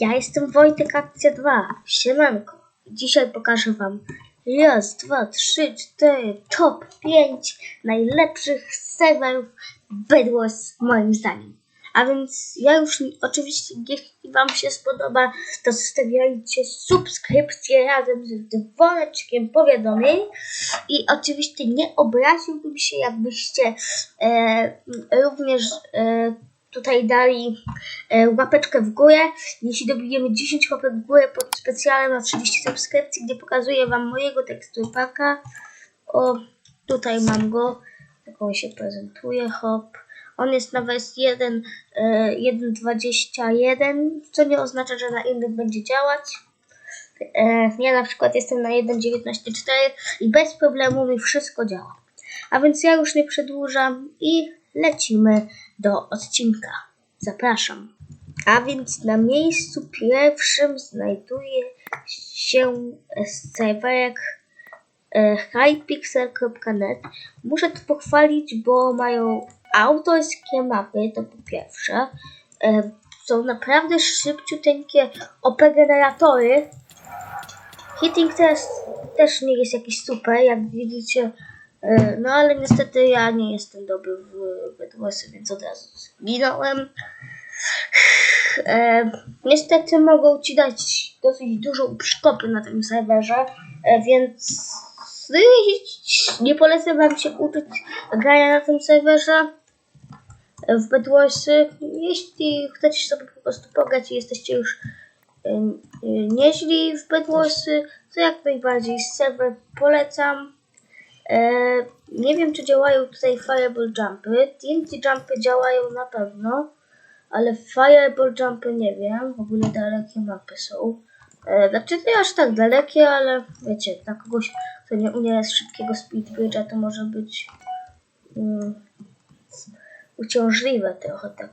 Ja jestem Wojtek Akcja 2. Siemanko. Dzisiaj pokażę wam raz, dwa, trzy, cztery, top 5 najlepszych serwerów Bedwars moim zdaniem. A więc ja już oczywiście, jeśli wam się spodoba, to zostawiajcie subskrypcję razem z dzwoneczkiem powiadomień. I oczywiście nie obraziłbym się, jakbyście e, również e, tutaj dali e, łapeczkę w górę. Jeśli dobijemy 10 łapek w górę pod specjalem na 30 subskrypcji, gdzie pokazuję Wam mojego teksturpaka. O, tutaj mam go. Tak on się prezentuje, hop. On jest na wersji 1, e, 1.21, co nie oznacza, że na innym będzie działać. E, ja na przykład jestem na 1.19.4 i bez problemu mi wszystko działa. A więc ja już nie przedłużam i lecimy do odcinka. Zapraszam. A więc na miejscu pierwszym znajduje się serwerek e, highpixel.net. Muszę to pochwalić, bo mają autorskie mapy, to po pierwsze. E, Są naprawdę szybciuteńkie OP generatory. Hitting też, też nie jest jakiś super, jak widzicie. E, No ale niestety ja nie jestem dobry w Bedwarsy, więc od razu zginąłem. E, niestety mogą ci dać dosyć dużą przykopy na tym serwerze, e, więc nie polecam wam się uczyć grania na tym serwerze w Bedwarsy. Jeśli chcecie sobie po prostu pograć i jesteście już e, nieźli w Bedwarsy, to jak najbardziej serwer polecam. E, nie wiem, czy działają tutaj Fireball Jumpy. TNT Jumpy działają na pewno, ale Fireball Jumpy nie wiem. W ogóle dalekie mapy są. E, znaczy nie aż tak dalekie, ale wiecie, dla kogoś, kto nie umie z szybkiego speedbridge'a, to może być mm, uciążliwe trochę tak,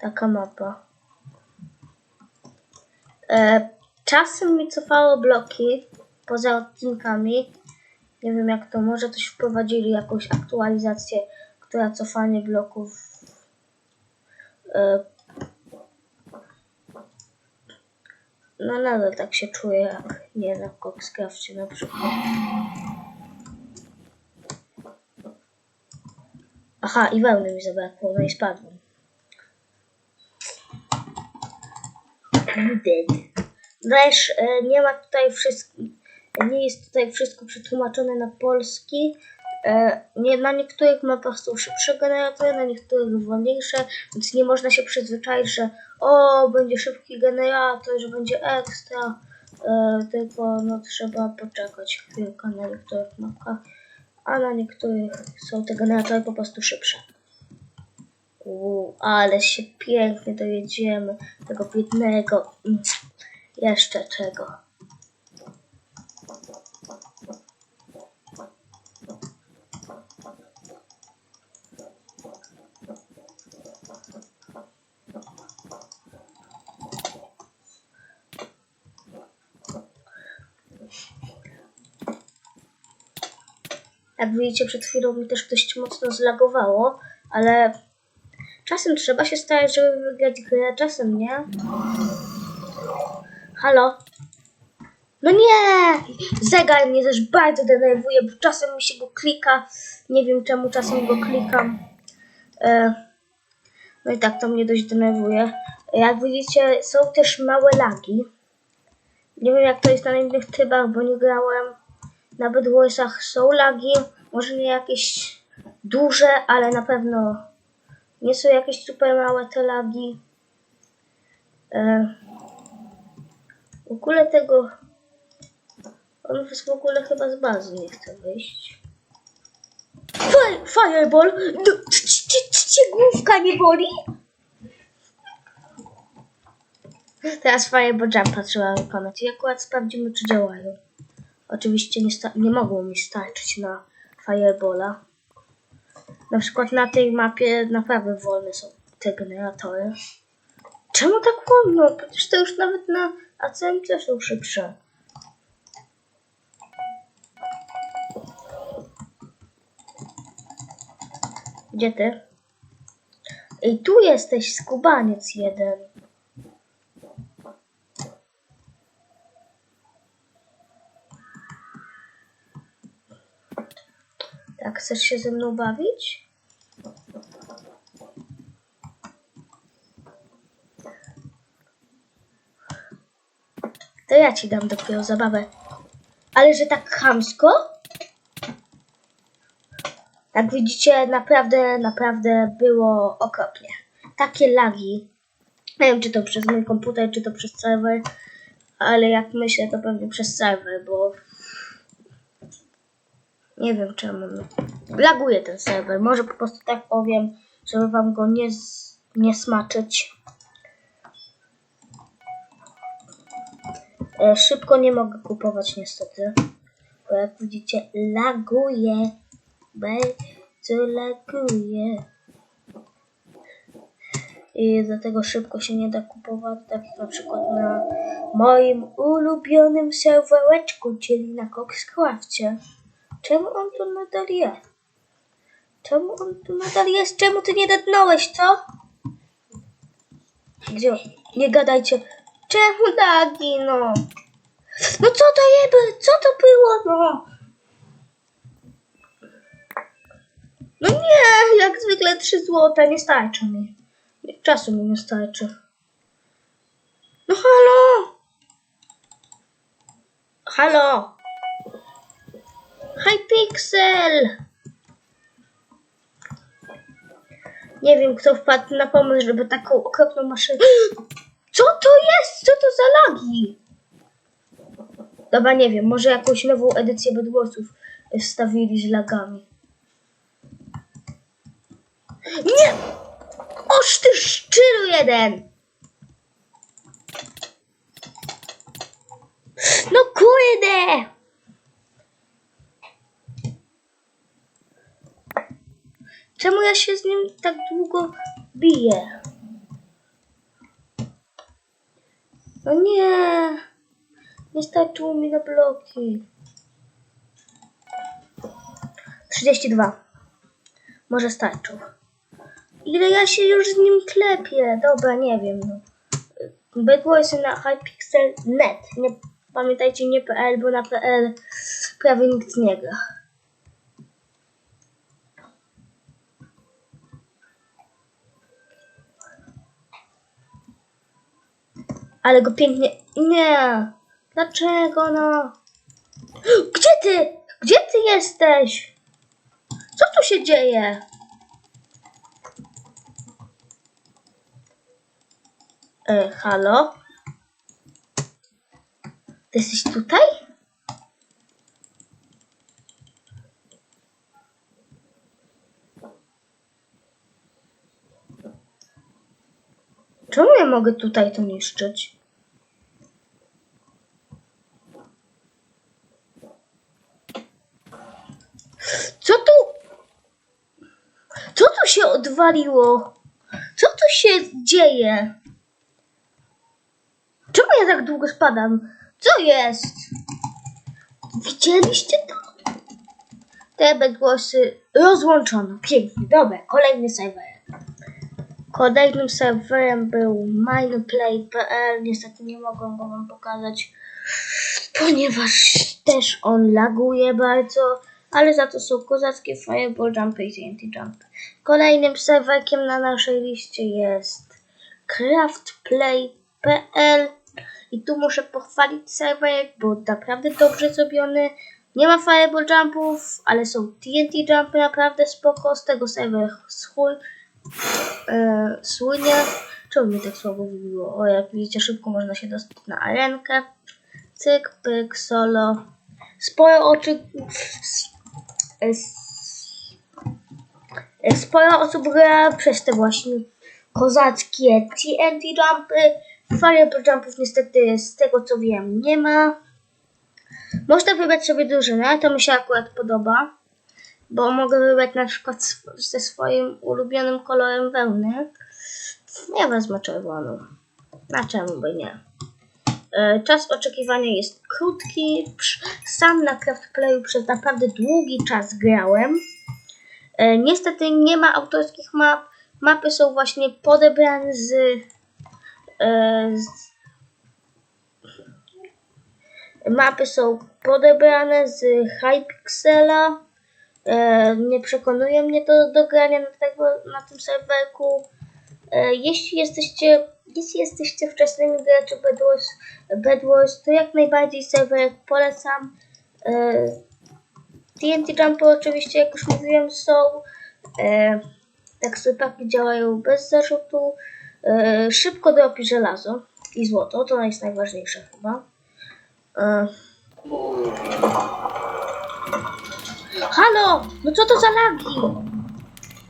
taka mapa. E, czasem mi cofało bloki poza odcinkami. Nie wiem jak to, może coś wprowadzili, jakąś aktualizację, która cofanie bloków e, No nadal tak się czuję jak nie na Coxcrafcie na przykład. Aha, i wełny mi zabrakło, no i spadłem. Dead. Też e, nie ma tutaj wszystko, nie jest tutaj wszystko przetłumaczone na polski. E, nie, na niektórych mapach są szybsze generatory, na niektórych wolniejsze, więc nie można się przyzwyczaić, że o, będzie szybki generator, że będzie ekstra, e, tylko no, trzeba poczekać chwilkę na niektórych mapach, a na niektórych są te generatory po prostu szybsze. Uuu, ale się pięknie dojedziemy tego biednego, mm, jeszcze czego. Jak widzicie, przed chwilą mi też dość mocno zlagowało, ale czasem trzeba się starać, żeby wygrać grę, czasem nie. Halo? No nie! Zegar mnie też bardzo denerwuje, bo czasem mi się go klika. Nie wiem czemu czasem go klikam. E, no i tak to mnie dość denerwuje. Jak widzicie, są też małe lagi. Nie wiem jak to jest na innych trybach, bo nie grałem. Na Bedwarsach są lagi, może nie jakieś duże, ale na pewno nie są jakieś super małe te lagi. E, w ogóle tego... On w ogóle chyba z bazy nie chce wyjść. Fire, fireball! No, cię główka nie boli? Teraz Fireball Jumpa trzeba wykonać i akurat sprawdzimy, czy działają. Oczywiście nie, nie mogą mi starczyć na Firebola. Na przykład na tej mapie naprawdę wolne są te generatory. Czemu tak wolno? Przecież to już nawet na ACMC są szybsze. Gdzie ty? Ej, tu jesteś, skubaniec jeden. Tak, chcesz się ze mną bawić? To ja ci dam dopiero zabawę. Ale że tak chamsko? Jak widzicie, naprawdę, naprawdę było okropnie. Takie lagi. Nie wiem, czy to przez mój komputer, czy to przez serwer, ale jak myślę, to pewnie przez serwer, bo nie wiem czemu. no. Laguje ten serwer. Może po prostu tak powiem, żeby wam go nie, nie smaczyć. E, szybko nie mogę kupować niestety. Bo jak widzicie, laguje. Bardzo laguje. I dlatego szybko się nie da kupować, tak na przykład na moim ulubionym serwereczku, czyli na Coxcrafcie. Czemu on tu nadal jest? Czemu on tu nadal jest? Czemu ty nie dednąłeś, co? Gdzie? Nie gadajcie. Czemu lagi, no? No co to jeby? Co to było, no? No nie, jak zwykle 3 złote nie starczy mi. Czasu mi nie starczy. No halo! Halo! Hypixel! Nie wiem, kto wpadł na pomysł, żeby taką okropną maszynę... Co to jest? Co to za lagi? Dobra, nie wiem, może jakąś nową edycję Bedwarsów wstawili z lagami. Nie! Oż ty szczylu jeden! No kurde! Czemu ja się z nim tak długo biję? No nie! Nie starczyło mi na bloki. 32. Może starczył. Ile ja się już z nim klepię? Dobra, nie wiem. No. Bedwarsy na hypixel.net. Nie, pamiętajcie, nie PL, bo na PL prawie nikt nie gra. Ale go pięknie... Nie! Dlaczego no? Gdzie ty? Gdzie ty jesteś? Co tu się dzieje? E, halo? Ty jesteś tutaj? Czemu ja mogę tutaj to niszczyć? Co tu? Co tu się odwaliło? Co tu się dzieje? Czemu ja tak długo spadam? Co jest? Widzieliście to? Te bedgłosy rozłączono. Pięknie. Dobra, kolejny serwer. Kolejnym serwerem był mineplay.pl. Niestety nie mogę go wam pokazać, ponieważ też on laguje bardzo, ale za to są kozackie Fireball Jumpy i TNT Jumpy. Kolejnym serwerkiem na naszej liście jest craftplay.pl i tu muszę pochwalić serwer, bo naprawdę dobrze zrobiony. Nie ma Fireball Jumpów, ale są TNT Jumpy naprawdę spoko. Z tego serwer schój, e, słynie. Czemu mi tak słabo wybiło? O, jak widzicie, szybko można się dostać na arenkę. Cyk, pyk, solo. Sporo oczy... Sporo osób gra przez te właśnie kozackie TNT jumpy. Fireball jumpów niestety z tego co wiem nie ma. Można wybrać sobie drużynę, to mi się akurat podoba. Bo mogę wybrać na przykład ze swoim ulubionym kolorem wełny. Ja wezmę czerwoną. Na czemu by nie? E, Czas oczekiwania jest krótki. Sam na Craftplayu przez naprawdę długi czas grałem. E, Niestety nie ma autorskich map. Mapy są właśnie podebrane z, e, z Mapy są podebrane z Hypixela E, nie przekonuje mnie to do grania na, tego, na tym serwerku. E, jeśli jesteście jeśli jesteście wczesnymi graczami Bed Wars, Bed Wars, to jak najbardziej serwerek polecam. E, TNT Jumpy oczywiście, jak już mówiłem, są. E, teksturpaki działają bez zarzutu. E, szybko dropi żelazo i złoto, to jest najważniejsze chyba. E, Halo! No co to za lagi?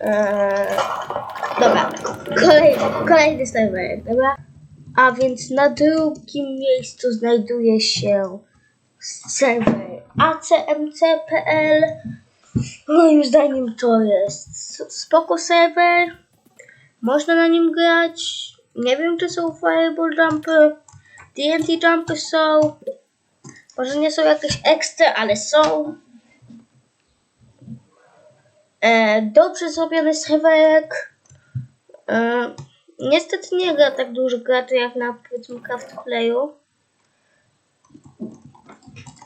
Eee, dobra, kolejny, kolejny serwer, dobra? A więc na drugim miejscu znajduje się serwer acmc.pl Moim zdaniem to jest spoko serwer. Można na nim grać. Nie wiem, czy są fireball jumpy. TNT jumpy są. Może nie są jakieś ekstra, ale są. E, dobrze zrobiony serwerek. E, niestety nie gra tak dużo graczy jak na powiedzmy Craft Playu.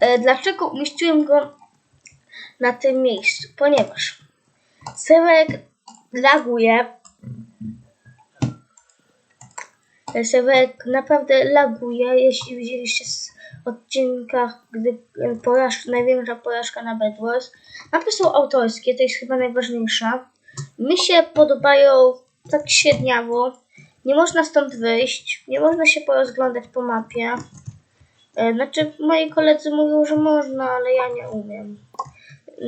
E, dlaczego umieściłem go na tym miejscu? Ponieważ serwerek laguje. Serwerek naprawdę laguje, jeśli widzieliście z odcinkach, gdy e, porażka, największa porażka na Bed Wars. Mapy są autorskie, to jest chyba najważniejsza. Mi się podobają tak średniawo. Nie można stąd wyjść, nie można się porozglądać po mapie. E, Znaczy, moi koledzy mówią, że można, ale ja nie umiem.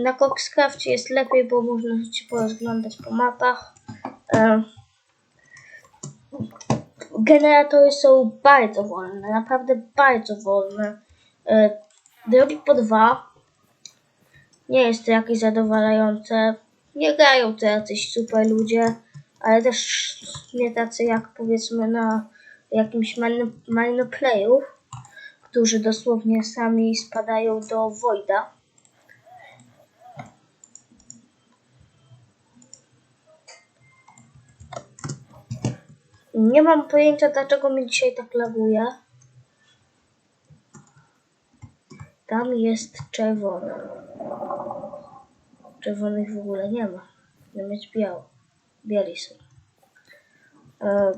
Na Coxcrafcie jest lepiej, bo można się porozglądać po mapach. Generatory są bardzo wolne, naprawdę bardzo wolne. E, Drogi po dwa. Nie jest to jakieś zadowalające. Nie grają to jacyś super ludzie, ale też nie tacy jak powiedzmy na jakimś playu, którzy dosłownie sami spadają do Voida. Nie mam pojęcia dlaczego mi dzisiaj tak laguje. Tam jest czerwony. Czerwonych w ogóle nie ma. Nie mieć biało. Biali są. E,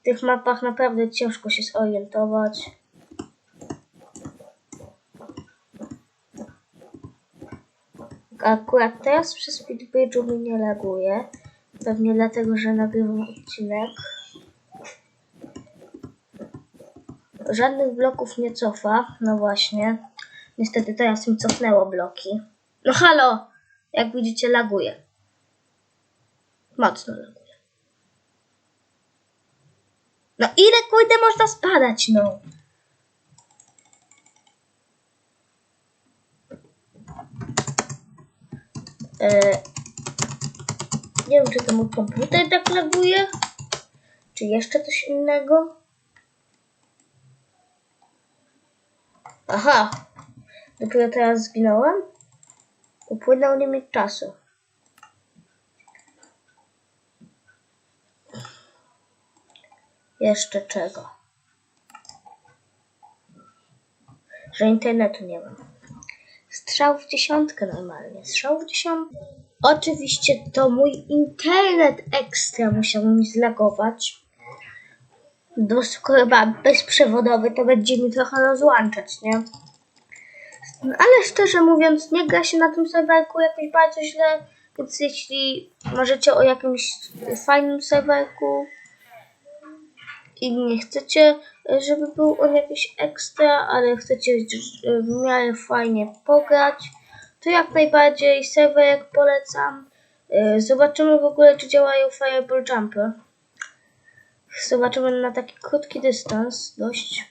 W tych mapach naprawdę ciężko się zorientować. Akurat teraz przy Speedbridge'u mi nie laguje. Pewnie dlatego, że nagrywam odcinek. Żadnych bloków nie cofa. No właśnie. Niestety teraz mi cofnęło bloki. No halo! Jak widzicie laguje. Mocno laguje. No ile kurde można spadać, no? E, nie wiem, czy to mój komputer tak laguje, czy jeszcze coś innego. Aha, dopiero teraz zginąłem. Upłynął limit czasu. Jeszcze czego? Że internetu nie mam. Strzał w dziesiątkę normalnie. Strzał w dziesiątkę. Oczywiście to mój internet ekstra musiał mi zlagować. Skoro chyba bezprzewodowy, to będzie mi trochę rozłączać, nie? No, ale szczerze mówiąc, nie gra się na tym serwerku jakoś bardzo źle, więc jeśli możecie o jakimś fajnym serwerku i nie chcecie, żeby był on jakiś ekstra, ale chcecie w miarę fajnie pograć, to jak najbardziej serwerek polecam. E, Zobaczymy w ogóle, czy działają Fireball Jumpy. Zobaczymy na taki krótki dystans dość.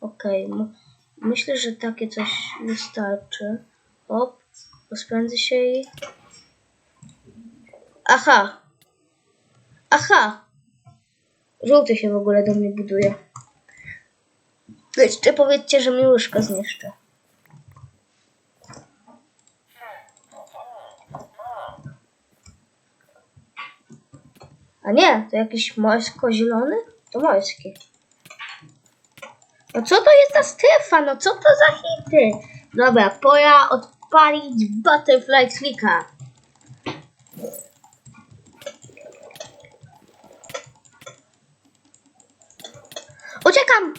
Okej, m- myślę, że takie coś wystarczy. Hop, rozpędzę się i... Aha! Aha! Żółty się w ogóle do mnie buduje. Jeszcze powiedzcie, że mi łyżka zniszczy. A nie, to jakiś morsko-zielony? To morski. No co to jest za strefa? No co to za hity? Dobra, pora odpalić Butterfly Clicka. Uciekam!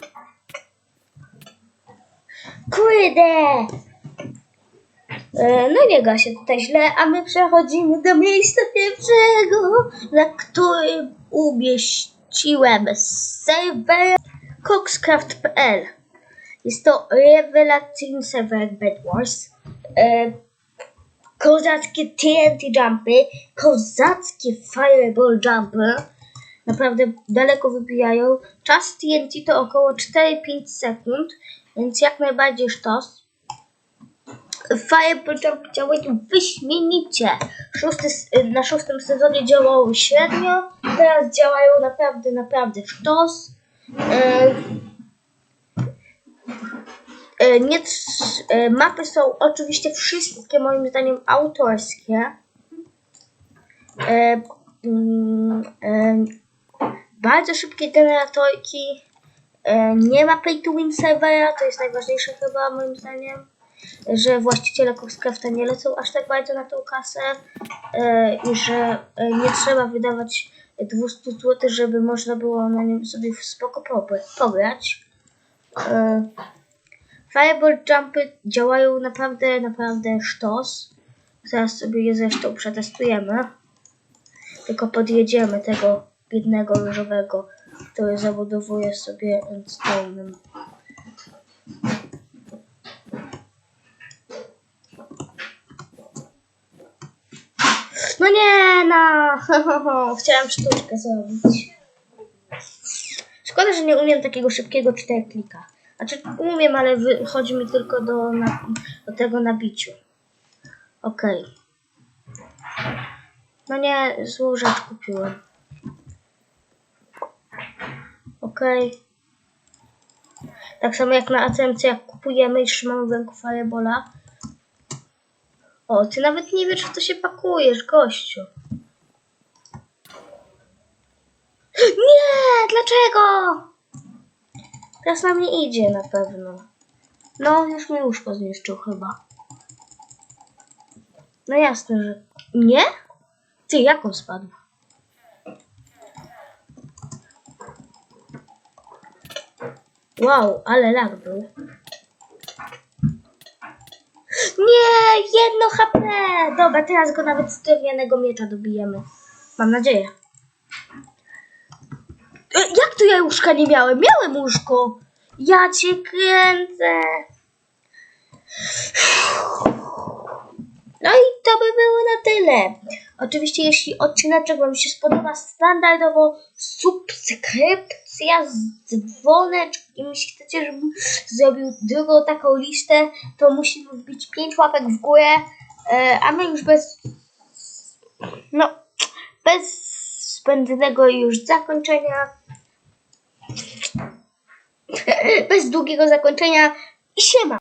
Kurde! E, No nie ga się tutaj źle, a my przechodzimy do miejsca pierwszego, na którym umieściłem serwer coxcraft.pl. Jest to rewelacyjny serwer Bed Wars. E, kozackie TNT jumpy, kozackie fireball jumpy. Naprawdę daleko wybijają. Czas TNT to około 4-5 sekund, więc jak najbardziej sztos. Fireball Jump działają wyśmienicie. Szósty, s- na szóstym sezonie działało średnio, teraz działają naprawdę, naprawdę sztos. E, e, nie, mapy są oczywiście wszystkie moim zdaniem autorskie. Bardzo szybkie generatorki. Nie ma pay to win serwera, to jest najważniejsze chyba moim zdaniem że właściciele Coxcrafta nie lecą aż tak bardzo na tą kasę e, i że e, nie trzeba wydawać 200 zł, żeby można było na nim sobie spoko pograć. E, Fireball jumpy działają naprawdę, naprawdę sztos. Zaraz sobie je zresztą przetestujemy. Tylko podjedziemy tego biednego różowego, który zabudowuje sobie endstone'em. No nie, no. Chciałam sztuczkę zrobić. Szkoda, że nie umiem takiego szybkiego cztery klika. Znaczy umiem, ale chodzi mi tylko do, na, do tego nabiciu. Okej. No nie, złą rzecz kupiłem. Okej. Tak samo jak na ACMC, jak kupujemy i trzymamy w ręku Firebola. O, ty nawet nie wiesz, w co się pakujesz, gościu. Nie, dlaczego? Teraz na mnie idzie na pewno. No, już mi łóżko zniszczył chyba. No jasne, że... Nie? Ty, jak on spadł? Wow, ale lag był. Nie, jedno HP! Dobra, teraz go nawet z drewnianego miecza dobijemy. Mam nadzieję. E, jak to ja łóżka nie miałem? Miałem łóżko! Ja cię kręcę! No i to by było na tyle. Oczywiście, jeśli odcineczek Wam się spodoba, standardowo subskrypcja z dzwoneczkiem. Jeśli chcecie, żebym zrobił drugą taką listę, to musimy wbić 5 łapek w górę. E, a my już bez. No, bez zbędnego już zakończenia. Bez długiego zakończenia. I siema!